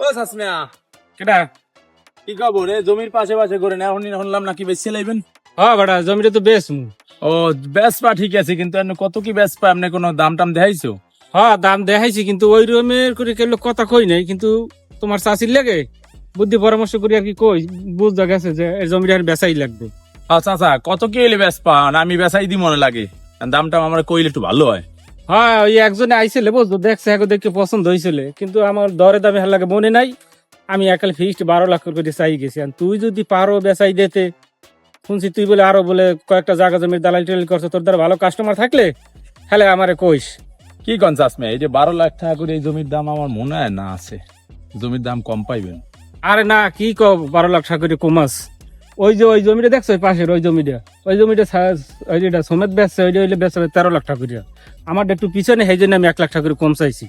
ও সাসমিয়া কেটা কি খবর? এ জমির পাশে পাশে করে না এখন শুনলাম নাকি বেশি লাইবেন। হ্যাঁ বেটা জমিটা তো বেশ ও বেসপা ঠিক আছে কিন্তু এমনি কত কি বেসপা আপনি কোনো দাম টাম দেখাইছো? হ্যাঁ দাম দেখাইছি কিন্তু ওই রকমের করে কেউ কথা কই নাই কিন্তু তোমার চাষির লাগে বুদ্ধি পরামর্শ করি আর কি কই বুঝতে গেছে যে এই জমিটা আর বেচাই লাগবে। আচ্ছা আচ্ছা কত কি এলে বেসপা আর আমি বেসাই দি মনে লাগে। দাম টাম আমার কইলে একটু ভালো হয়। হ্যাঁ ওই একজনে আইছিল বুঝতো দেখছে এখন দেখে পছন্দ হয়েছিল কিন্তু আমার দরে দামে হার লাগে মনে নাই। আমি একাল ফিক্সড বারো লাখ করে চাই গেছি। আর তুই যদি পারো বেচাই দিতে শুনছি তুই বলে আরও বলে কয়েকটা জায়গা জমির দালাল টালাল করছ তোর দ্বারা ভালো কাস্টমার থাকলে হ্যালে আমারে কইস। কি কন চাষমিয়া এই যে বারো লাখ টাকা করে এই জমির দাম আমার মনে হয় না আছে। জমির দাম কম পাইবেন। আরে না কি ক বারো লাখ টাকা করে কমাস। ওই যে, ওই জমিটা দেখছ, ওই পাশের ওই জমিটা? ওই জমিটা ওই সমেত বেচছে, ওইটা হইলে বেচছে তেরো লাখ টাকা আমার একটু পিছনে, সেই জন্য আমি এক লাখ টাকা কম চাইছি।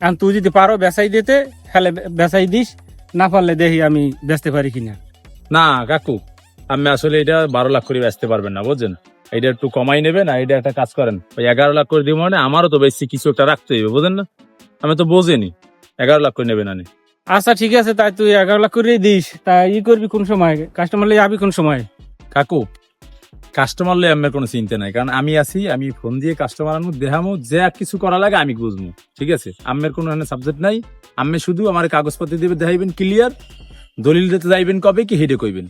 কারণ তুই যদি পারো বেচাই দিতে, তাহলে বেচাই দিস, না পারলে দেখি আমি বেচতে পারি কিনা। না, কাকু, আমি আসলে এটা বারো লাখ করে বেচতে পারবেন না, বুঝছেন? এটা একটু কমাই নেবেন, আর এটা একটা কাজ করেন। ওই এগারো লাখ করে দিব মানে আমারও তো বেশি কিছু একটা রাখতে হবে বুঝেন না? আমি তো বোঝেনি। এগারো লাখ করে নেবেন আনি। আচ্ছা ঠিক আছে তাই তুই এগারো লাখ করে দিস। তা ই করবি কোন সময়? কাস্টমার লিয়ে যাবি কোন সময়? কাকু কাস্টমার লই আমার কোনো চিন্তা নাই। কারণ আমি আছি আমি ফোন দিয়ে কাস্টমার আনব দেখামো যে কিছু করা লাগে আমি বুঝব। ঠিক আছে? আমের কোনো সাবজেক্ট নাই। আমি শুধু আমার কাগজপত্র দিবে দেখাইবেন ক্লিয়ার দলিল দিতে যাইবেন কবে কি হেডে কইবেন।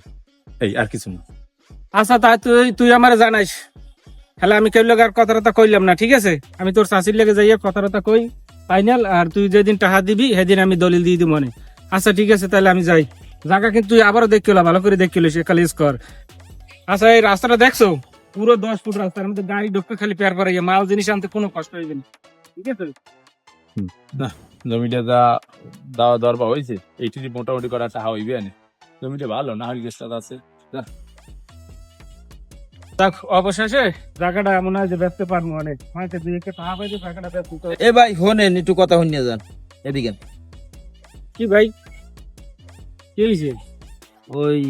এই আর কিছু না। আচ্ছা তাই তুই তুই আমার জানাইস। তাহলে আমি কেউ আর কথা টথা কইলাম না ঠিক আছে? আমি তোর চাষির লেগে যাইয়া কথা টথা কই। ফাইনাল আর তুই যেদিন টাকা দিবি, সেদিন আমি দলিল দিয়ে দিব মনে। আচ্ছা ঠিক আছে, তাহলে আমি যাই। জায়গা কিন্তু তুই আবারও দেখিল ভালো করে দেখিল সে খালি কর আচ্ছা এই রাস্তাটা দেখছ? পুরো দশ ফুট রাস্তার মধ্যে গাড়ি ঢুকতে খালি পেয়ার পরে মাল জিনিস আনতে কোনো কষ্ট হইবে না। ঠিক আছে? জমিটা যা দেওয়া দরবার হয়েছে এইটি মোটামুটি করা টাকা হইবে আনে জমিটা ভালো না হলে আছে। অবশেষে হয় যে ব্যস্ত পারব অনেক। হয়তো দুই একটা টাকা ব্যস্ত এ ভাই শোনেন একটু কথা শুনিয়ে যান। এদিকে। কি ভাই? কি হয়েছে ওই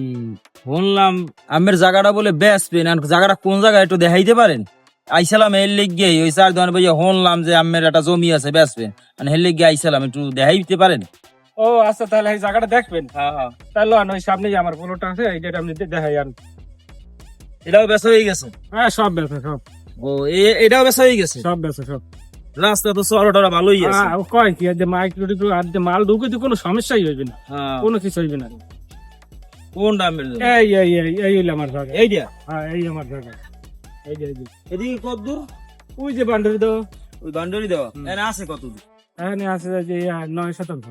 শুনলাম আমের জায়গাটা বলে বেসবেন আর জায়গাটা কোন জায়গায় একটু দেখাইতে পারেন? আইসালাম এর লিগে ওই চার দোকান ভাইয়া শুনলাম যে আমের একটা জমি আছে বেসবেন মানে হের লিগে আইসালাম একটু দেখাইতে পারেন? ও আচ্ছা তাহলে এই জায়গাটা দেখবেন। হ্যাঁ হ্যাঁ। তাহলে ওই সামনে যে আমার পোলোটা আছে এইটা আপনি দেখাই আন। এটাও বেসা হয়ে গেছে? হ্যাঁ সব বেছে সব। ও এটাও বেসা হয়ে গেছে? সব বেছে সব। রাস্তা তো চড়াটা ভালোই আছে। হ্যাঁ, কয় কি আর যে মাইক টিকু আর যে মাল ঢুকে তো কোনো সমস্যাই হইবে না। হ্যাঁ। কোনো কিছু হইবে না। কোনটা আমের এই এই এই এই হইল আমার জায়গা। এইটা হ্যাঁ এই আমার জায়গা। এই যে এই যে। এদিকে কত দূর? ওই যে বান্ডারি দাও ওই বান্ডারি দেওয়া? হুম। আছে কত দূর? এখানে আছে যে নয় শতাংশ।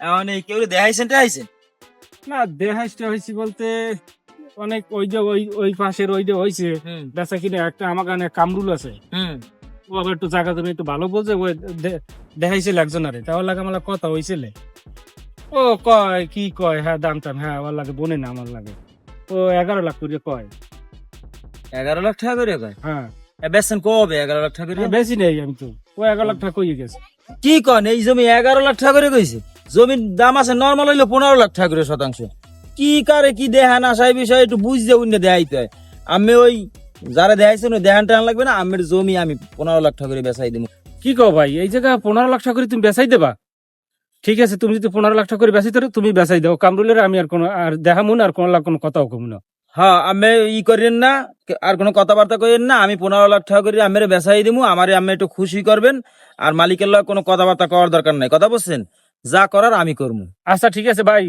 এখন এই কেউ দেখাইছেন টেহাইছেন না দেহাইসটা হয়েছে বলতে অনেক ওই যে ওই ওই পাশের ওই যে হয়েছে বেচা কিনে একটা আমার কানে কামরুল আছে। ও আবার একটু জায়গা তুমি একটু ভালো বলছে ওই দেখাইছিল একজনারে। তাহলে লাগে আমার কথা হয়েছিল ও কয় কি কয়? হ্যাঁ দাম টাম হ্যাঁ আমার লাগে বনে না আমার লাগে। ও এগারো লাখ করে কয়। এগারো লাখ টাকা করে কয়? হ্যাঁ। বেচছেন কবে? এগারো লাখ টাকা করে? বেশি নেই আমি তো। ও এগারো লাখ টাকা কইয়ে গেছে। কি কন? এই জমি এগারো লাখ টাকা করে কইছে? জমির দাম আছে নর্মাল হইল পনেরো লাখ টাকা করে শতাংশ। কি কারে কি দেহা না সেই বিষয় একটু বুঝতে উন্নে দেখাইতে হয়। আমি ওই যারা দেখাইছেন ওই দেহান টান লাগবে না আমের জমি আমি পনেরো লাখ টাকা করে বেচাই দিব। কি কও ভাই এই জায়গা পনেরো লাখ টাকা করে তুমি বেচাই দেবা? ঠিক আছে তুমি যদি পনেরো লাখ টাকা করে বেচাই ধরো তুমি বেচাই দাও। কামরুলের আমি আর কোনো আর দেখামুন আর কোনো লাখ কোনো কথাও কমু না। হ্যাঁ আমি ই করেন না আর কোনো কথাবার্তা করেন না আমি পনেরো লাখ টাকা করে আমের বেচাই দিব আমার আমি একটু খুশি করবেন আর মালিকের লগে কোনো কথাবার্তা করার দরকার নাই। কথা বলছেন? যা করার আমি করব আচ্ছা ঠিক আছে ভাই।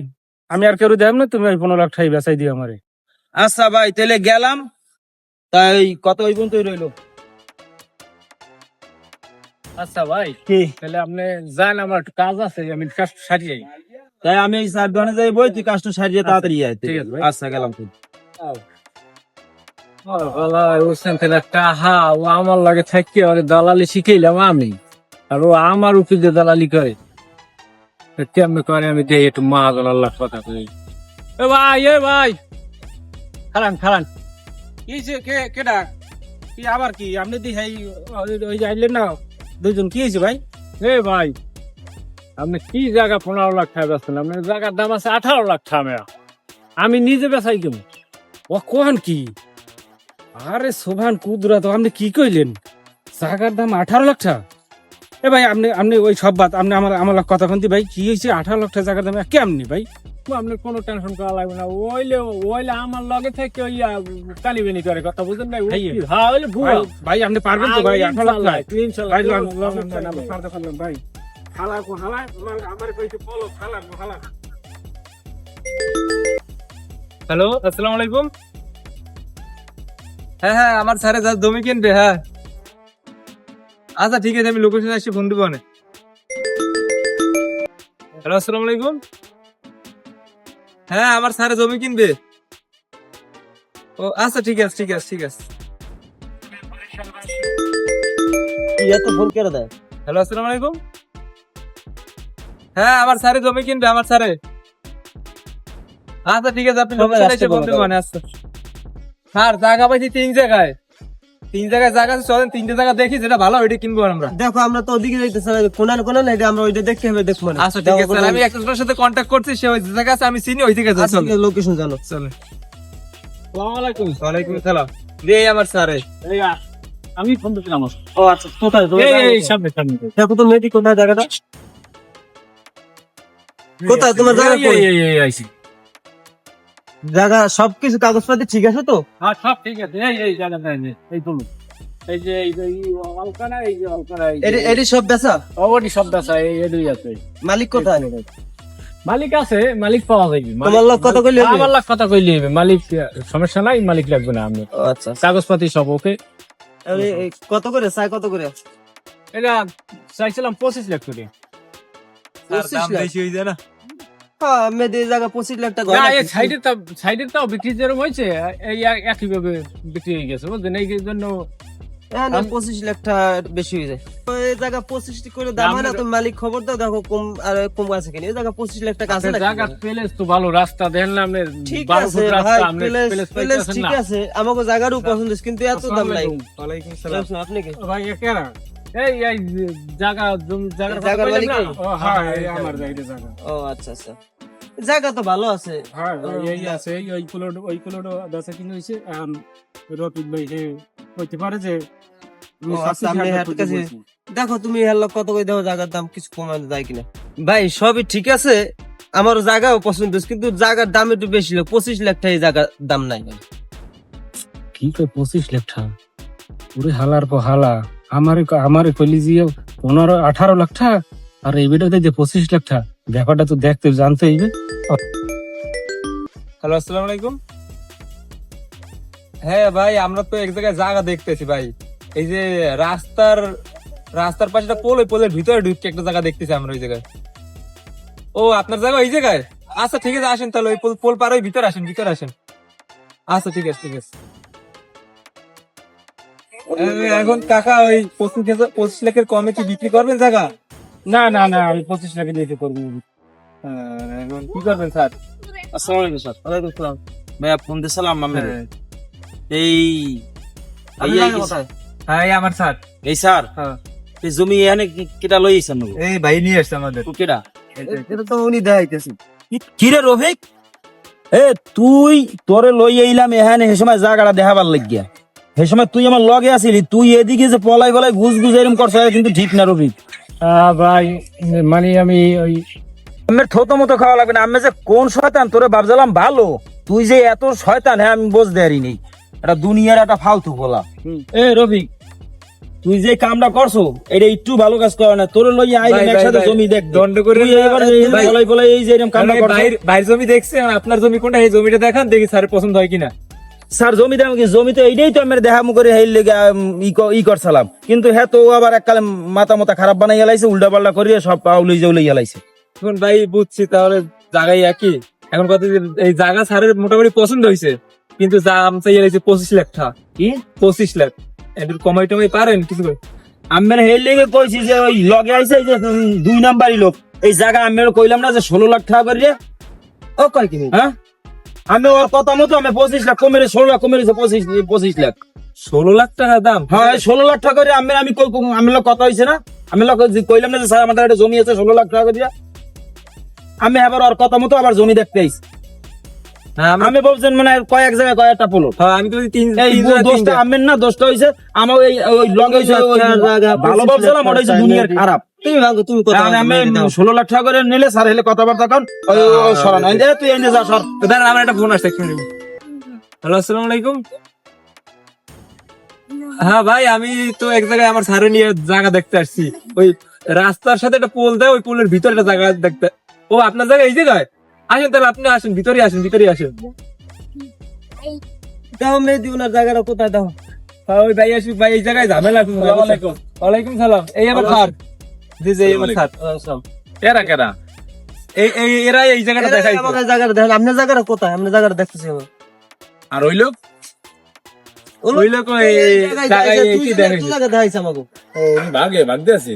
আমি আর কেউ দেব না তুমি ওই পনেরো লাখ টাকাই বেচাই দিও আমারে। আচ্ছা ভাই তাহলে গেলাম। তাই কত ওই পর্যন্তই রইল? আচ্ছা ভাই কি? তাহলে আপনি যান আমার কাজ আছে আমি কাজ সারিয়ে তাই আমি এই সার দোকানে যাই বই তুই কাজটা সারিয়ে তাড়াতাড়ি আয় ঠিক আছে। আচ্ছা গেলাম তুই আমার লাগে থাকি দালালি শিখাইলাম আমি। আর ও আমার উপর দালালি করে। কেমন করে আমি দেখি একটু মা আল্লাহ কথা কই এ ভাই এ ভাই খারান খারান কি যে কে কেডা কি আবার কি আপনি দি হেই ওই- যাইলেন না দুজন কি হয়েছে ভাই এ ভাই আপনি কি জায়গা পনেরো লাখ টাকা বেচছেন আপনার জায়গার দাম আছে আঠারো লাখ টাকা আমি নিজে বেচাই দেবো ও কোন কি আরে সোভান কুদরা তো আপনি কি কইলেন জায়গার দাম আঠারো লাখ টাকা এ ভাই আপনি আপনি ওই সব বাদ আপনি আমার আমার কথা শুনতে ভাই কি হয়েছে আঠারো লক্ষ টাকা দামে কেমনি ভাই? ও, আপনার কোনো টেনশন করা লাগবে না। ওইলে ওইলে আমার লগে থেকে ওই কালিবেনি করে কথা বুঝেন ভাই? ভাই, হ্যাঁ ভুয়া ভাই, আপনি পারবেন তো ভাই? আঠারো লক্ষ টাকা? ইনশাল্লাহ, ভাই আমার বলো হ্যালো আসসালামু আলাইকুম। হ্যাঁ হ্যাঁ আমার স্যারে যা জমি কিনবে হ্যাঁ। আচ্ছা ঠিক আছে আমি লোকেশন আসছি ফোন দিব না হ্যালো আসসালামু আলাইকুম। হ্যাঁ আমার স্যারে জমি কিনবে। ও আচ্ছা ঠিক আছে ঠিক আছে ঠিক আছে। তুই এত ফোন কেটে দেয়। হ্যালো আসসালামু আলাইকুম। হ্যাঁ আমার স্যারে জমি কিনবে আমার স্যারে আচ্ছা ঠিক আছে আপনি লোকেশন এসে ফোন বলো, দিব। না আচ্ছা স্যার জায়গা পাইছি তিন জায়গায়। তিন জায়গায় জায়গা আছে চলেন তিনটে জায়গা দেখি যেটা ভালো ওইটা কিনবো আমরা। দেখো আমরা তো ওদিকে যাইতেছি কোনার কোনার এটা আমরা ওইটা দেখতে হবে দেখব না। আচ্ছা ঠিক আছে আমি একজনের সাথে কন্ট্যাক্ট করছি সে ওই জায়গা আছে আমি চিনি ওই দিকে যাই চল লোকেশন জানো। চল আসসালামু আলাইকুম। ওয়ালাইকুম সালাম। রে আমার স্যারে এই আমি ফোন দিছিলাম ও আচ্ছা কোথায়? তোমার এই এই সামনে সামনে। দেখো তো মেয়েটি কোথায় জায়গাটা? কোথায়? তোমার জায়গা কই? এই, এই, আইছি। জায়গা সবকিছু কাগজপাতি ঠিক আছে তো? হ্যাঁ সব ঠিক আছে। এই এই জায়গা এই তুলুন এই যে এই যে এই অলকানা এই যে অলকানা এই এটি সব বেচা? ওটি শব্দ আছে এই এডুই আছে। মালিক কোথায় মালিক আছে মালিক পাওয়া যাবে তোমার লোক কত কইলে আমার লাখ কথা কইলে হবে মালিক সমস্যা নাই মালিক লাগবে না আমি। আচ্ছা কাগজপাতি সব ওকে? আরে, কত করে? চাই কত করে? এটা চাইছিলাম পঁচিশ লাখ করে। পঁচিশ লাখ? বেশি হয়ে যায় না। মেয়েদের জায়গা পঁচিশ লাখ টাকা না এই কিনছি। সাইডের তাও সাইডের বিক্রি যেরকম হয়েছে এই এক- বিক্রি হয়ে গেছে বুঝলেন? এই জন্য হ্যাঁ না পঁচিশ লাখ টাকা বেশি হয়ে যায়। এই জায়গা পঁচিশ করে দাম হয় না আমরা- মালিক খবর দাও দেখো কম আর কম আছে কিনা। এই জায়গা পঁচিশ লাখ টাকা আছে জায়গা প্লেস তো ভালো রাস্তা দেখেন না আপনি ঠিক আছে ভাই প্লেস প্লেস ঠিক আছে আমাকে জায়গারও পছন্দ কিন্তু এত দাম নাই। ওয়ালাইকুম সালাম আপনি কি ভাই একেরা এই এই জায়গা জমি জায়গার কইলেন না? মালিকই? ও, হ্যাঁ আমার জায়গা। জায়গা। ও আচ্ছা আচ্ছা। জায়গা তো ভালো আছে। হ্যাঁ এই আছে ওই কুলোড ওই কুলোড বেচা কিনে হইছে এখন রফিক ভাই হে কইতে পারে যে আচ্ছা, বলছি। দেখো তুমি হেল্লো কত করে দেখো জায়গার দাম কিছু কমানো যায় কিনা। ভাই সবই ঠিক আছে আমার জায়গাও পছন্দ কিন্তু জায়গার দাম একটু বেশি লোক পঁচিশ লাখ টাকা এই জায়গার দাম নাই ভাই। কি কই পঁচিশ লাখ টাকা? পুরো হালার পর হালা আমারে আমারে কইলি যে পনেরো আঠারো লাখ টাকা আর এই বেটাতে যে পঁচিশ লাখ টাকা। ব্যাপারটা তো দেখতে জানতে হইবে হ্যালো আসসালামু আলাইকুম। হ্যাঁ ভাই আমরা তো এক জায়গায় জায়গা দেখতেছি ভাই। এই যে রাস্তার রাস্তার পাশে একটা পোল ওই পোলের ভিতরে ঢুকে একটা জায়গা দেখতেছি আমরা ওই জায়গায়। ও আপনার জায়গা ওই জায়গায়? আচ্ছা ঠিক আছে আসেন তাহলে ওই পোল পোল পার ওই ভিতরে আসেন ভিতরে আসেন। আচ্ছা ঠিক আছে ঠিক আছে। এখন কাকা ওই পঁচিশ পঁচিশ লাখের কমে কি বিক্রি করবেন জায়গা? না না না আমি পঁচিশ লাখে দিতে করব হ্যাঁ, এখন কি করবেন স্যার? আসসালামু আলাইকুম স্যার। ওয়ালাইকুম আসসালাম ভাইয়া ফোন দিছিলাম আমি এই হ্যাঁ আমার স্যার। এই স্যার? হ্যাঁ। এই জমি এখানে কি- লই আইছেন এই ভাই নিয়ে আসছে আমাদের। কিটা? এটা তো উনি দেখাইতেছে। কি রে রফিক? এ তুই তোরে লই আইলাম এখানে হে সময় জায়গাটা দেখাবার লাগিয়া। সময় তুই আমার লগে আছিলি তুই এদিকে যে পলাই পলাই ঘুষ ঘুষ এরকম করছ কিন্তু ঠিক না রফিক। ভাই মানে আমি ওই আমের থতো মতো খাওয়া লাগবে না। আমি যে কোন শয়তান? তোরে ভাবছিলাম ভালো? তুই যে এত শয়তান হ্যাঁ আমি বুঝতে এটা দুনিয়ার একটা ফালতু বলা। এ রফিক তুই যে কামটা করছ এটা একটু ভালো কাজ করে না। তোর লই ভাই, একসাথে জমি দেখ দণ্ড করে এই যে কামটা করছ। বাইর জমি দেখছে আপনার জমি কোনটা? এই জমিটা দেখান দেখি স্যার পছন্দ হয় কিনা। স্যার জমি দাম কি জমি তো এইটাই তো আমি দেখা মুখে হেই লেগে ই করছিলাম। কিন্তু হ্যাঁ তো আবার এককালে মাথা মাথা খারাপ বানাই গেলাইছে উল্টা পাল্টা করিয়ে সব উলি যে উলি গেলাইছে এখন ভাই বুঝছি তাহলে জায়গায় একই। এখন যে এই জায়গা স্যারের মোটামুটি পছন্দ হয়েছে কিন্তু দাম চাই রয়েছে পঁচিশ লাখ টাকা কি? পঁচিশ লাখ। একটু কমাই টমাই পারেন কিছু করে? আমি হেই লেগে কইছি যে ওই লগে আইছে যে দুই নাম্বারই লোক। এই জায়গা আমি কইলাম না যে ষোলো লাখ টাকা করিয়ে। ও কয় কি? হ্যাঁ? আমি ওর কথা মতো আমি পঁচিশ লাখ কমে ষোলো লাখ কমে পঁচিশ পঁচিশ লাখ। ষোলো লাখ টাকা দাম? হ্যাঁ ষোলো লাখ টাকা করে আমি আমি আমি কথা হয়েছে না? আমি কইলাম না যে স্যার আমাদের একটা জমি আছে ষোলো লাখ টাকা দিয়া। আমি আবার ওর কথা মতো আবার জমি দেখতে আইছি। আমি বলছেন মানে কয়েক জায়গায় কয়েকটা পোলো হ্যাঁ, আমি তো তিন দোষটা। আমের না দোষটা হইছে আমার ওই ওই লগ হইছে ওই ভালো ভাবছিলাম ওটা হইছে দুনিয়ার খারাপ। তুমি ভাঙো তুমি কথা আমি। ষোলো লাখ টাকা করে নিলে স্যার হেলে কথাবার্তা কর সরান। তুই এনে যা সর। আমার একটা ফোন আসছে হ্যালো আসসালামু আলাইকুম। হ্যাঁ ভাই আমি তো এক জায়গায় আমার নিয়ে জায়গা দেখতে আসছি। ওই রাস্তার সাথে একটা পোল দেয় ওই পোলের ভিতরে একটা জায়গা দেখতে। ও আপনার জায়গা এই জায়গায়? আসেন তাহলে আপনি আসেন ভিতরে আসেন ভিতরে আসেন। দাও মেহেদি ওনার জায়গাটা কোথায় দাও? ওই ভাই আসুক ভাই এই জায়গায় ঝামেলা। ওয়ালাইকুম সালাম। এই স্যার জি জি আমার স্যার কেরা কেরা? এই এই এরা এই জায়গাটা এরা দেখাইছে। জায়গাটা দেখেন আপনার জায়গাটা কোথায়? আপনার জায়গাটা দেখতেছি আমি আর ওই লোক? ওই লোক ওই জায়গায় কি দেখাইছে? জায়গা দেখাইছে আমাকে? ও ভাগে ভাগতে আছে।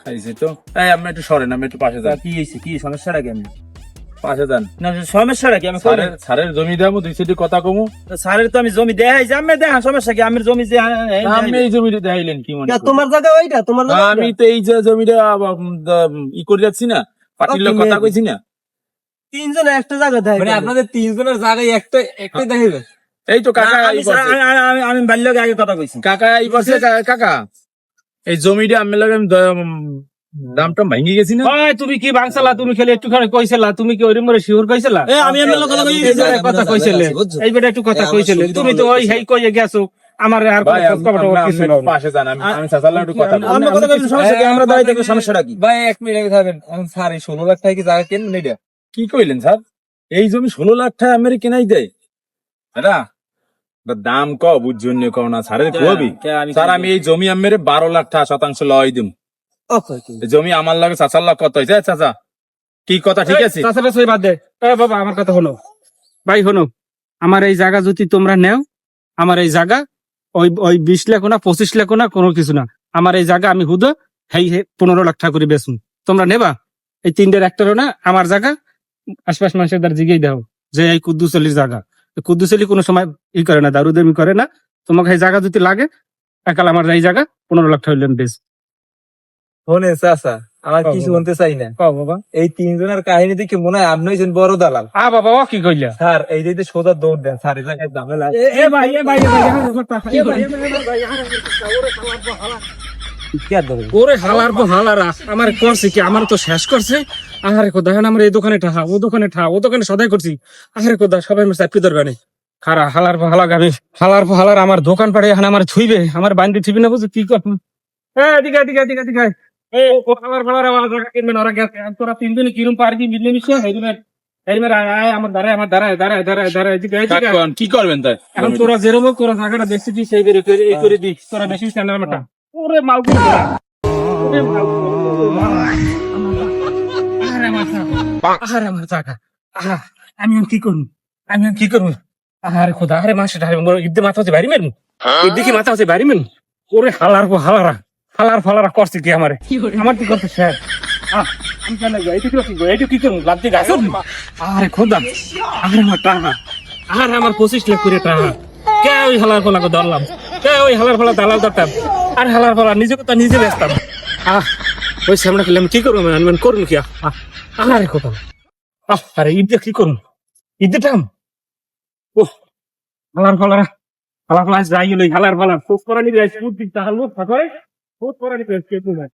খাইছে তো। এই আপনি একটু সরেন আমি একটু পাশে যাই। কি হইছে? কি সমস্যাটা কি আমি পাশে যান না সমস্যাটা কি? আমি স্যারের জমি দামও দুই সিটি কথা কমু। স্যারের তো আমি জমি দেখাইছি আমি দেখা সমস্যা কি? আমি জমি যে আপনি এই জমিটা দেখাইলেন কি মনে তোমার জায়গা ওইটা তোমার জায়গা আমি তো এই যে জমিটা ই করে যাচ্ছি না পার্টির লোক কথা কইছি না। তিনজনে একটা জায়গা দেখাইছে মানে আপনাদের তিনজনের জায়গায় একটা একটাই দেখাইবে? এই তো কাকা আমি এই আমি- আমি- আমি বাল্যকে আগে কথা কইছি। কাকা এই পাশে কা- কাকা এই জমিটা আমি লাগে আমি দামটা ভাঙি গেছি না ওই তুমি কি বাংসালা তুমি খালি একটুখানি কইছিলা। তুমি কি ওইরকম করে শিওর কইছিলা? এ আমি এমএলএ কথা কইছি কথা কইছিলে। এই বেটা একটু কথা কইছিলে। তুমি তো ওই হেই কইয়ে গেছো। আমার আর ভাই কিছু না পাশে যান আমি আমি একটু কথা। আমি সমস্যা কি? আমরা দাঁড়িয়ে থাকলে সমস্যাটা কি? ভাই এক মিনিট আগে থাকবেন এখন স্যার এই ষোলো লাখ টাকা কি জায়গা কেন এটা কি কইলেন স্যার? এই জমি ষোলো লাখ টাকা আমের কেনাই দেয় এটা দাম ক বুঝজন্য কও না। স্যারের কবি। স্যার আমি এই জমি আমের বারো লাখ টাকা শতাংশ লয় দিম। জমি আমার লাগে চাচার লাখ কত হয়েছে? চাচা কি কথা ঠিক আছে? তাছাড়া সই বাদ দে। বাবা আমার কথা হলো ভাই হলো আমার এই জায়গা যদি তোমরা নেও আমার এই জায়গা ওই ওই বিশ লাখ না পঁচিশ লাখ না কোনো কিছু না। আমার এই জায়গা আমি হুদ হেই হে পনেরো লাখ টাকা করে বেচুন। তোমরা নেবা? এই তিনটের একটারও না আমার জায়গা আশপাশ মানুষের দ্বার জিগেই দাও যে এই কুদ্দুস আলীর জায়গা। এই কুদ্দুস আলী কোনো সময় ই করে না দারুদামি করে না। তোমাকে এই জায়গা যদি লাগে একাল আমার এই জায়গা পনেরো লাখ টাকা হইলেন বেশ শোনে চাচা আমার কিছু। বলতে চাই না কও বাবা এই তিনজনের কাহিনী দেখে মনে হয় আপনি হয়েছেন বড় দালাল আ বাবা ও কি কইলা স্যার এই যে সোজা দৌড় দেন স্যার ঝামেলা এ ভাই এ ভাই এ ভাই আমার? ওরে হালার পর হালারা করছে কি আমার তো শেষ করছে আহারে কোদা এখন আমার এই দোকানে ঠাহা ও দোকানে ঠা ও দোকানে সদাই করছি আহারে কোদা সবাই আমার চাকরি দরকার নেই খারা হালার পর হালাক আমি হালার পর হালার আমার দোকান পাড়ে এখন আমার ছুইবে আমার বান্দি থিবি না বুঝি কি কর হ্যাঁ এদিকে এদিকে এদিকে এদিকে কি করবেন তাই? এখন তোরা যেরকম হোক, তোরা জায়গাটা দেখছি দিস এই করে দিস। তোরা বেশি ওরে আমি কি করব? আমি কি করব? খোদা আরে মাসে মাথা হচ্ছে বাড়ি মেরমু। ইদ্দে কি মাথা হচ্ছে বাড়ি মেরমু? ওরে হালার হালারা। হালার ফালার করছে কি আমারে? আমার কি করছে স্যার? আমি কেন গো এইটু কি গো এইটু কি করব? লাভ দিয়ে গাছ আরে খোদা আরে আমার টাকা। আর আমার পঁচিশ লাখ করে টাকা। কে ওই হালার ফলাকে ধরলাম? কে ওই হালার ফলা দালাল ধরতাম? আর হালার ফলা নিজে কথা নিজে বেচতাম। আহ ওই সামনে খেলে আমি কি করব? করুন কি? আরে আহ আরে ঈদ কি করুন? টাম। ও হালার ফলারা হালার ফলা যাই ফলা করানি ফাঁকা no es para ni para